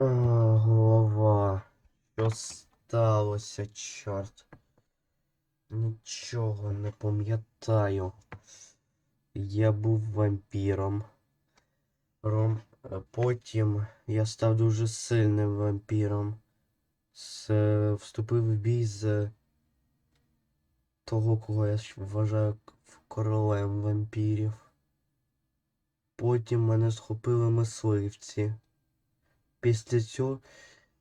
А, голова. Що сталося, чорт? Нічого не пам'ятаю. Я був вампіром. Ром... е, Потім я став дуже сильним вампіром. Е, Вступив в бій з того, кого я вважаю королем вампірів. Потім мене схопили мисливці. Після цього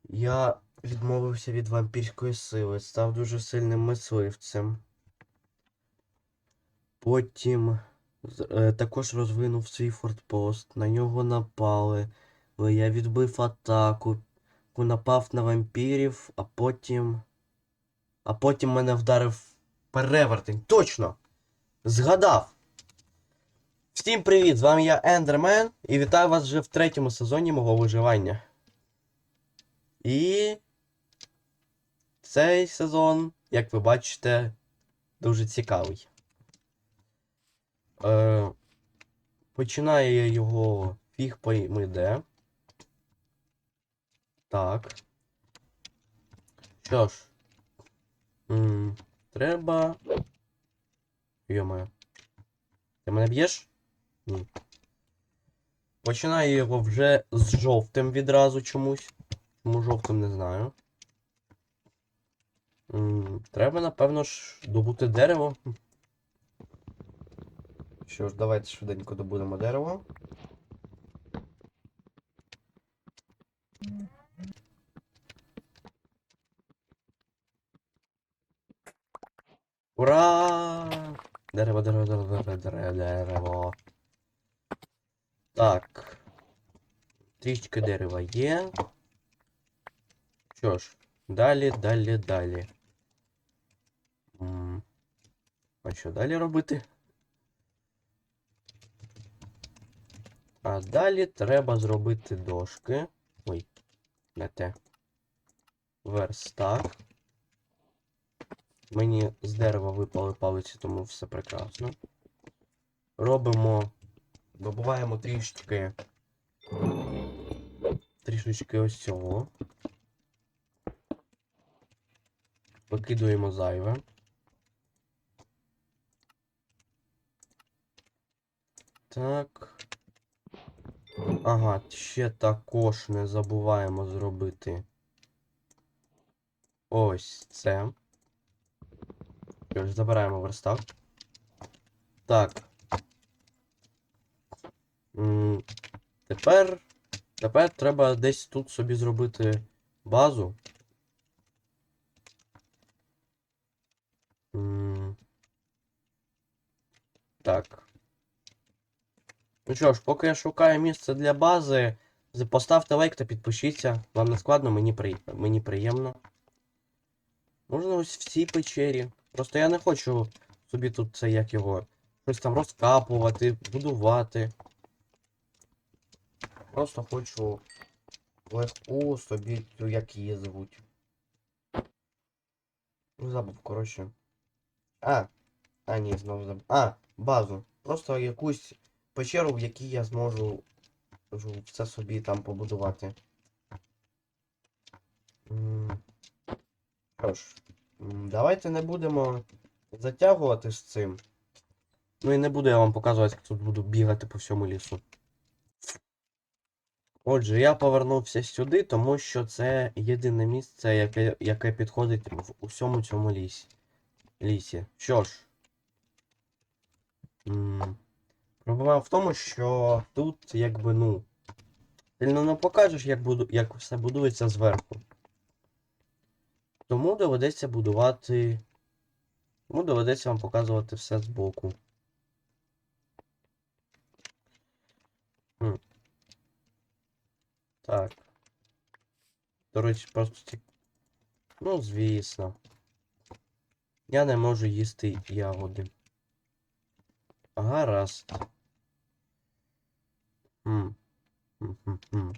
я відмовився від вампірської сили, став дуже сильним мисливцем. Потім е, також розвинув свій фортпост, на нього напали. але Я відбив атаку, напав на вампірів, а потім. А потім мене вдарив перевертень. Точно! Згадав! Всім привіт! З вами я Ендермен і вітаю вас вже в третьому сезоні мого виживання. І цей сезон, як ви бачите, дуже цікавий. Е, починає його фіг пойми де. Так. Що ж. М, треба. Йома. Ти мене б'єш? Ні. Починаю його вже з жовтим відразу чомусь. Чому жовтим не знаю. Треба, напевно ж, добути дерево. Що ж, давайте швиденько добудемо дерево. Ура! Дерево, дерево, дерево, дерево, дерево. Так. Трішки дерева є. Що ж, далі, далі, далі. А що далі робити? А далі треба зробити дошки. Ой, не те. Верстак. Мені з дерева випали палиці, тому все прекрасно. Робимо. Добуваємо трішечки. Трішечки ось цього. Викидуємо зайве. Так. Ага, ще також не забуваємо зробити. Ось це. Що забираємо верстак. Так. Тепер. Тепер треба десь тут собі зробити базу. М, Так. Ну що ж, поки я шукаю місце для бази, поставте лайк та підпишіться. Вам не складно, мені, при... мені приємно. Можна ось в цій печері. Просто я не хочу собі тут це як його. Щось там розкапувати, будувати. Просто хочу легку собі цю, як її звуть. Ну, забув, коротше. А! А, ні, знову забув. А, базу. Просто якусь печеру, в якій я зможу все собі там побудувати. Що ж, давайте не будемо затягувати з цим. Ну і не буду я вам показувати, як тут буду бігати по всьому лісу. Отже, я повернувся сюди, тому що це єдине місце, яке, яке підходить в усьому цьому лісі. лісі. Що ж. Проблема в тому, що тут якби, ну. Сильно не покажеш, як, буду, як все будується зверху. Тому доведеться будувати. Тому доведеться вам показувати все збоку. Так. До речі, просто. Ну, звісно. Я не можу їсти ягоди. Гаразд. Хм-хм-хм.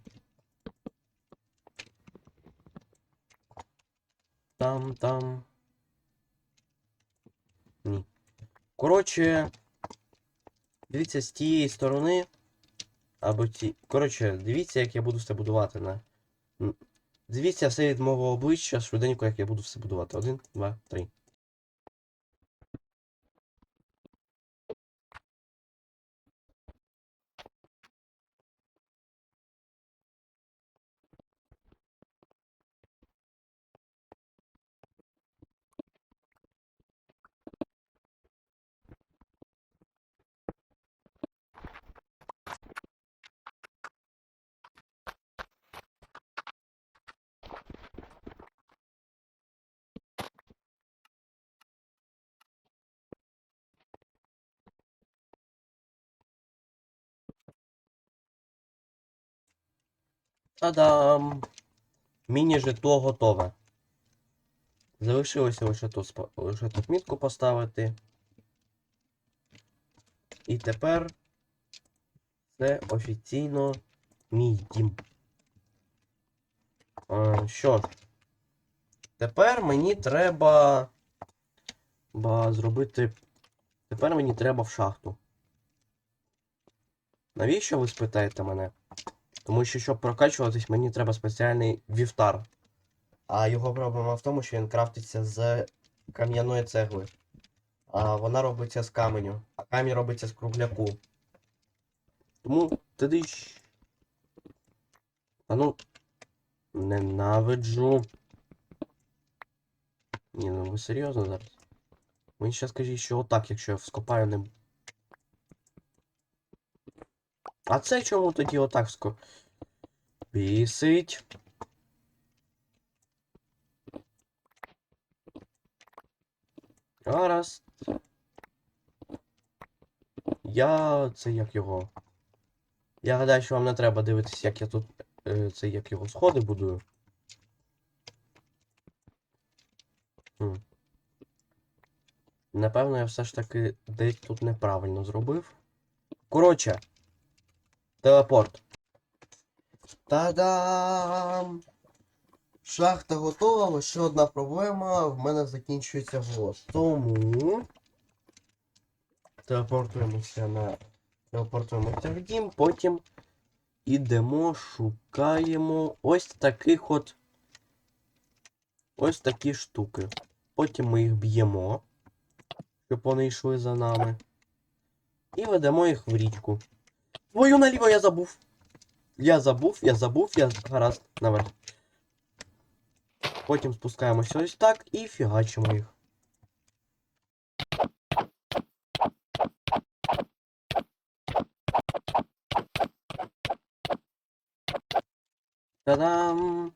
Там, там. Ні. Коротше. Дивіться з тієї сторони. Або ті. Коротше, дивіться, як я буду все будувати на Дивіться все від мого обличчя швиденько, як я буду все будувати. Один, два, три. Та-дам! Міні-житло готове. Залишилося лише тут, лише тут мітку поставити. І тепер це офіційно мій дім. Е, що ж, тепер мені треба ба, зробити. Тепер мені треба в шахту. Навіщо ви спитаєте мене? Тому що, щоб прокачуватись, мені треба спеціальний вівтар. А його проблема в тому, що він крафтиться з кам'яної цегли. А вона робиться з каменю, а камінь робиться з кругляку. Тому тоді. А ну. Ненавиджу. Ні, ну ви серйозно зараз? Мені ще скажіть, що отак, якщо я вскопаю не. А це чому тоді отак вскоп... Бісить. Гаразд. Я. Це як його. Я гадаю, що вам не треба дивитися, як я тут. Е, це як його сходи будую. Напевно, я все ж таки десь тут неправильно зробив. Коротше. Телепорт. Та-дам! Шахта готова, лише одна проблема. В мене закінчується голос. Тому. Телепортуємося на. Телепортуємося в дім, потім ідемо, шукаємо ось таких от. Ось такі штуки. Потім ми їх б'ємо, щоб вони йшли за нами. І ведемо їх в річку. Твою наліво я забув. Я забув, я забув, я гаразд наверх. Потім спускаємося ось так і фігачимо їх. Та-дам!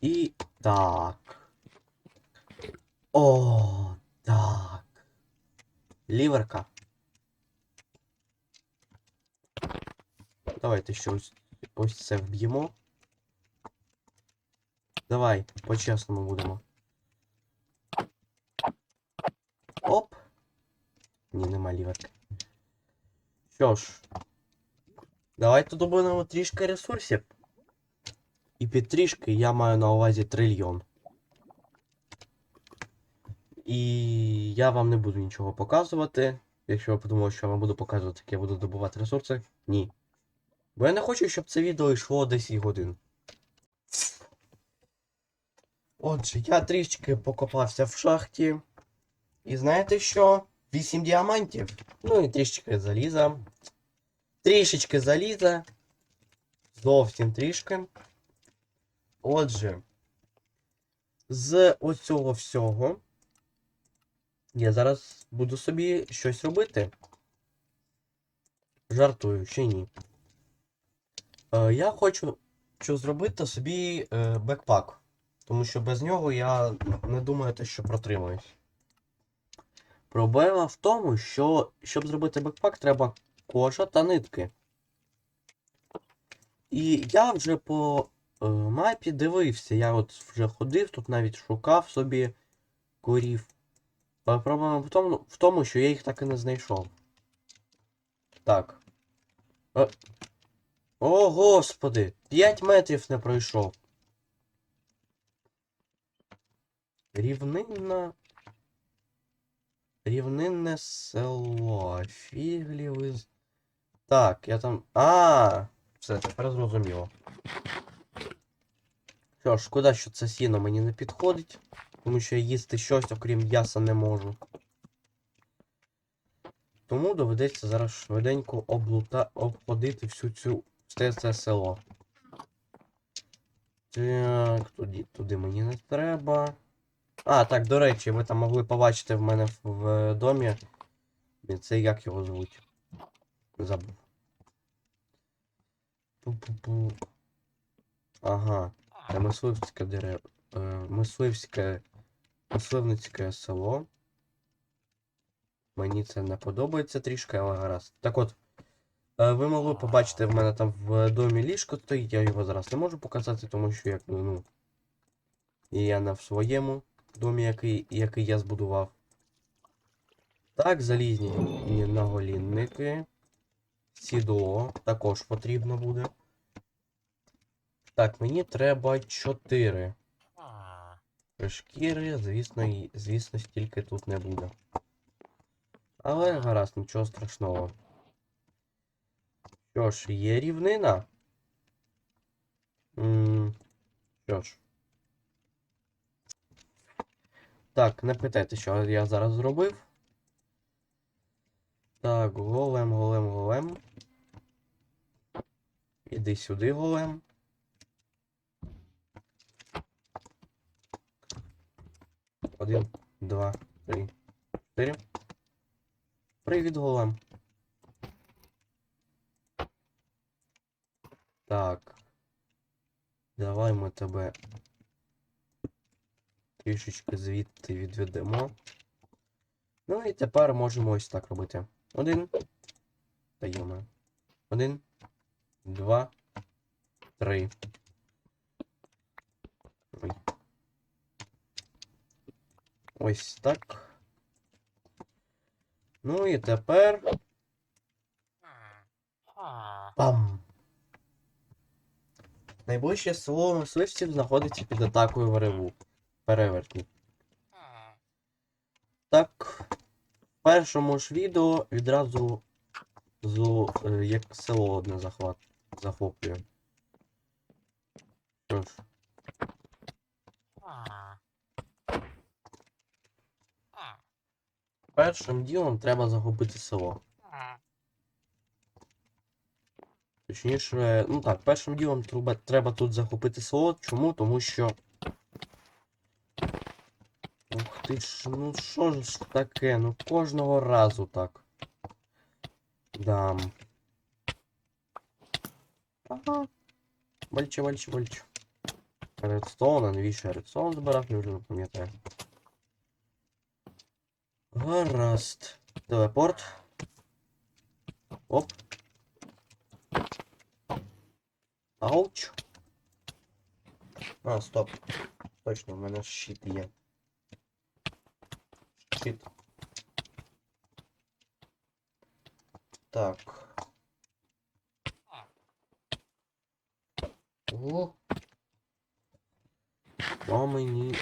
І так. О, так. Ліверка. Давайте ще ось, ось це вб'ємо. Давай, по-чесному будемо. Оп. Ні, нема ліверки. Що ж. Давайте добудемо трішки ресурсів. І під трішки я маю на увазі трильйон. І я вам не буду нічого показувати. Якщо ви подумали, що я вам буду показувати, як я буду добувати ресурси, ні. Бо я не хочу, щоб це відео йшло 10 годин. Отже, я трішки покопався в шахті. І знаєте що? 8 діамантів. Ну і трішечки заліза. Трішечки заліза. Зовсім трішки. Отже, з оцього всього я зараз буду собі щось робити. Жартую, ще ні. Е, я хочу зробити собі е, бекпак. Тому що без нього я не думаю, те, що протримаюсь. Проблема в тому, що щоб зробити бекпак, треба кожа та нитки. І я вже по е, мапі дивився, я от вже ходив, тут навіть шукав собі корів. Але проблема в тому, в тому, що я їх так і не знайшов. Так. Е, О, господи! 5 метрів не пройшов. Рівнинна. Рівнинне село. Фіглі ви. Так, я там. А, все, тепер зрозуміло. Що ж, шкода, що це сіно мені не підходить, тому що я їсти щось, окрім м'яса, не можу. Тому доведеться зараз швиденько облута... обходити всю цю все це село. Так, туди, туди мені не треба. А, так, до речі, ви там могли побачити в мене в, в домі. Це як його звуть? Забув. Пу-пу-пу. Ага. Це мисливське дерево. Е, мисливське. Мисливницьке село. Мені це не подобається трішки, але гаразд. Так от. Е, Ви могли побачити в мене там в домі ліжко стоїть, я його зараз не можу показати, тому що як ну. І я не в своєму домі, який, який я збудував. Так, залізні наголінники. Сідло також потрібно буде. Так, мені треба 4. Шкіри, звісно, звісно, стільки тут не буде. Але гаразд, нічого страшного. Що ж, є рівнина? Що ж. Так, не питайте, що я зараз зробив. Так, голем, голем, голем. Іди сюди, голем. Один, два, три, чотири. Привіт, голем. Так. Давай ми тебе трішечки звідти відведемо. Ну і тепер можемо ось так робити. Один. Даємо. Один. Два. Три. Ой. Ось так. Ну і тепер. Найближче село мисливців знаходиться під атакою вареву. Перевертні. Так. В першому ж відео відразу зу, е, як село одне захват, захоплює. Що ж, першим ділом треба захопити село. Точніше, ну так, першим ділом треба, треба тут захопити село. Чому? Тому що. Ух ти ж, ну що ж таке? Ну кожного разу так. Дам. Ага. Бальче, бальче, бальче. Редстоун, а навіщо редстоун збирав, я вже не пам'ятаю. Гаразд. Телепорт. Оп. Ауч. А, стоп. Точно, в мене щит є. Щит. Так. О. Що мені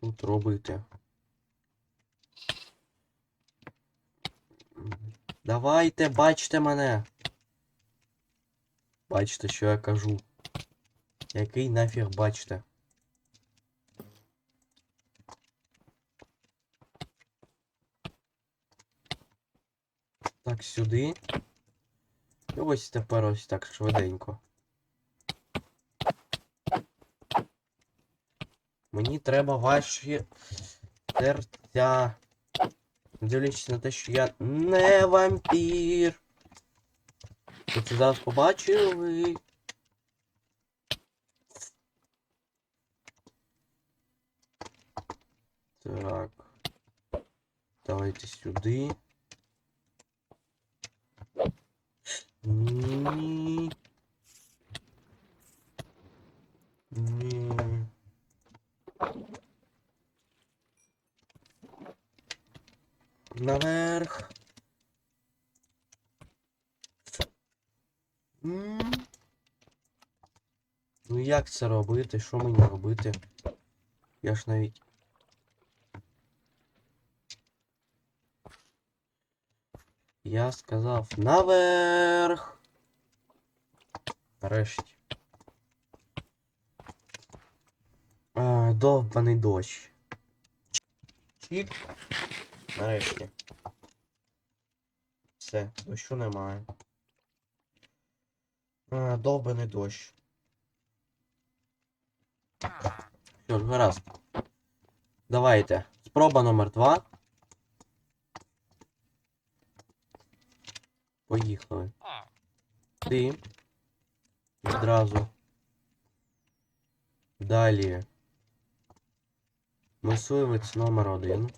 тут робити? Давайте, бачте мене. Бачите, що я кажу. Який нафіг бачите? Так, сюди. І ось тепер ось так швиденько. Мені треба ваші серця. Дивлячись на те, що я не вампір. Ви це зараз побачили? Так. Давайте сюди. Ні. Наверх. М. Ну як це робити? Що мені робити? Я ж навіть. Я сказав наверх. Нарешті. довбаний дощ. Чік. Нарешті. Все, дощу немає. А, довбаний дощ. Що ж, гаразд. Давайте. Спроба номер два. Поїхали. Ти. Відразу. Далі. Мисливець номер один.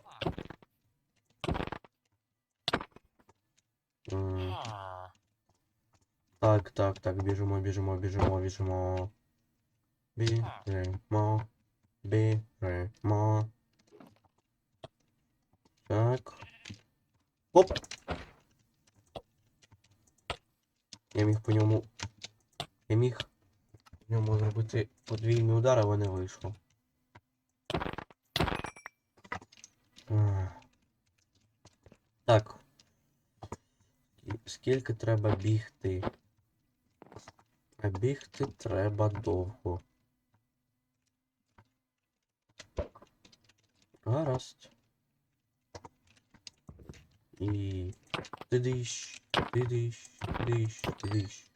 Так, так, так, біжимо, біжимо, біжимо, біжимо. Біжимо. Біжимо. Так. Оп! Я міг по ньому. Я міг по ньому зробити подвійний удар, але не вийшло. Так. Скільки треба бігти? А бігти треба довго. Гаразд. І тидиш, тидиш, тидиш, тидиш.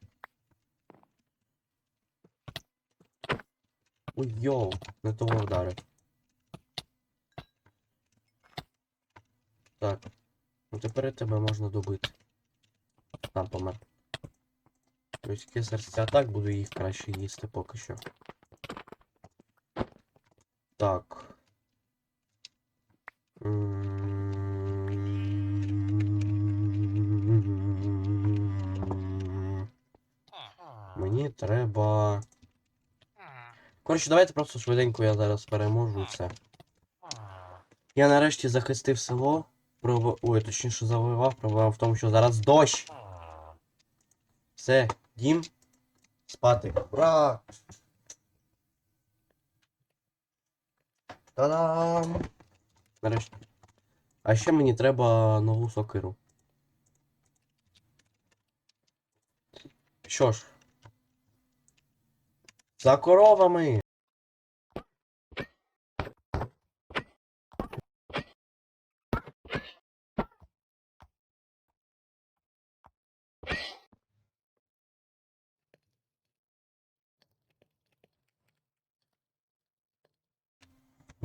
Ой, йоу, не того вдарив. Так. Ну тепер тебе можна добити. Там помер. Людські серця так буду їх краще їсти поки що. Коротше, давайте просто швиденько я зараз переможу все. Я нарешті захистив село. Проб... Ой, точніше завоював, проблема в тому, що зараз дощ. Все, дім. Спати. Ура! Та-дам! Нарешті. А ще мені треба нову сокиру. Що ж. За коровами!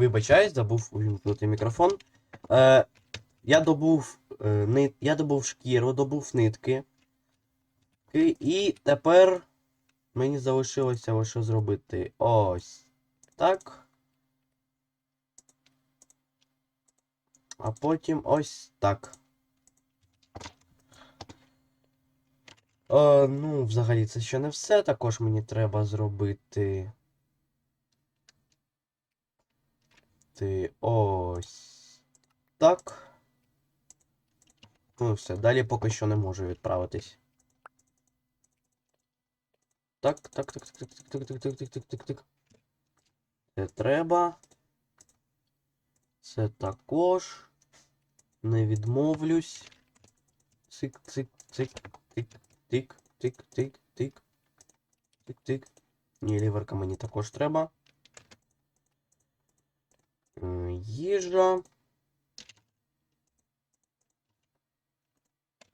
Вибачаюсь, забув увімкнути мікрофон. Е, я добув е, нит, я добув шкіру, добув нитки. І, і тепер мені залишилося лише зробити ось так. А потім ось так. Е, ну, взагалі, це ще не все. Також мені треба зробити. Ти ось так. Ну все, далі поки що не можу відправитись. Так, так, так, так, так, так, так, так, так, так, так, так. Це треба. Це також. Не відмовлюсь. Цик, цик, цик, тик, тик, тик, тик, тик. Тик, тик. Ні, ліверка мені також треба. Е, Їжа.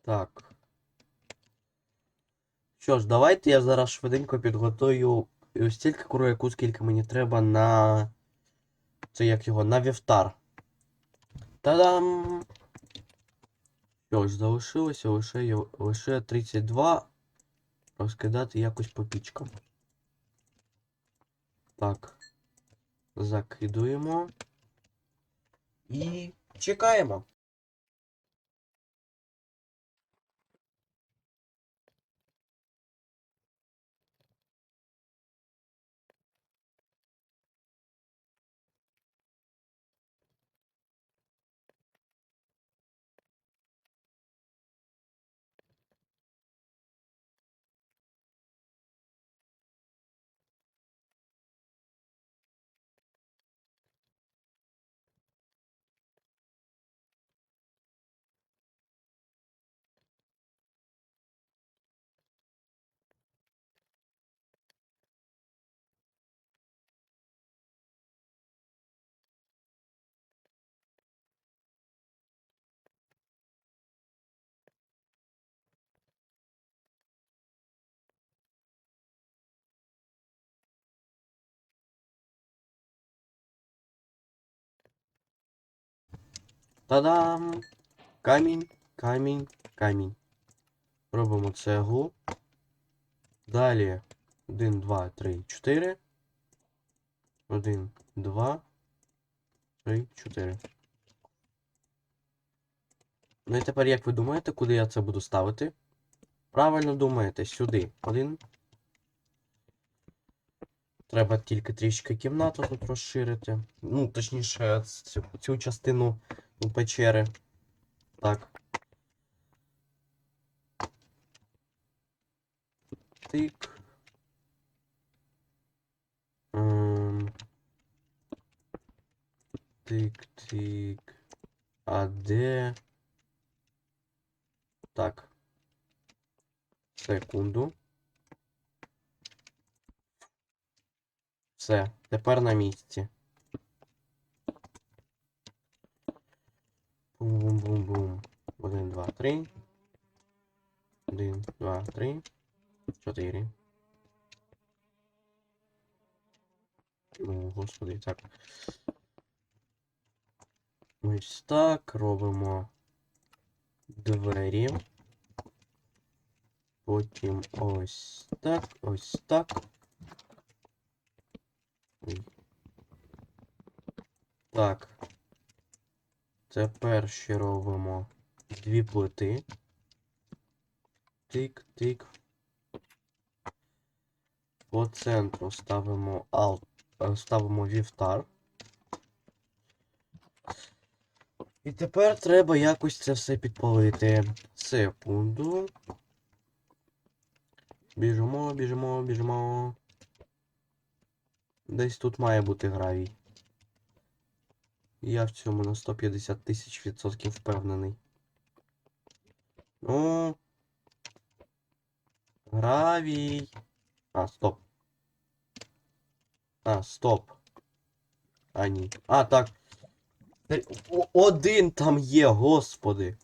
Так. Що ж, давайте я зараз швиденько підготую е, стільки курояку, скільки мені треба на. Це як його, на вівтар. Та-дам! Що ж, залишилося лише, лише 32 розкидати якось по пічкам. Так. Закидуємо. І чекаємо. Та-дам! Камінь, камінь, камінь. Робимо цеглу. Далі. 1, 2, 3, 4. 1, 2, 3, 4. Ну і тепер, як ви думаєте, куди я це буду ставити? Правильно думаєте, сюди. Один. Треба тільки трішки кімнату тут розширити. Ну, точніше, цю, цю частину ну, печери. Так. Тик. Ем. Тик-тик. А де? Так. Секунду. Все, тепер на місці. Бум-бум-бум-бум. Один, два, три. Один, два, три. Чотири. Ну, господи, так. Ось так. Робимо двері. Потім ось так, ось так. Так. Тепер ще робимо дві плити. Тик-тик. По центру ставимо ал... е, ставимо вівтар. І тепер треба якось це все підпалити. Секунду. Біжимо, біжимо, біжимо. Десь тут має бути гравій. Я в цьому на 150 тисяч відсотків впевнений. Ну. Гравій. А, стоп. А, стоп. А, ні. А, так. Один там є, господи.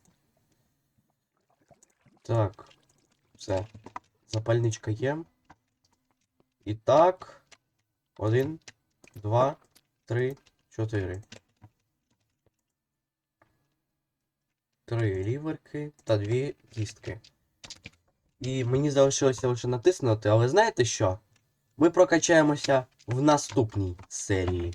Так. Все. Запальничка є. І так. Один, два, три, чотири. Три ліверки та дві кістки. І мені залишилося лише натиснути, але знаєте що? Ми прокачаємося в наступній серії.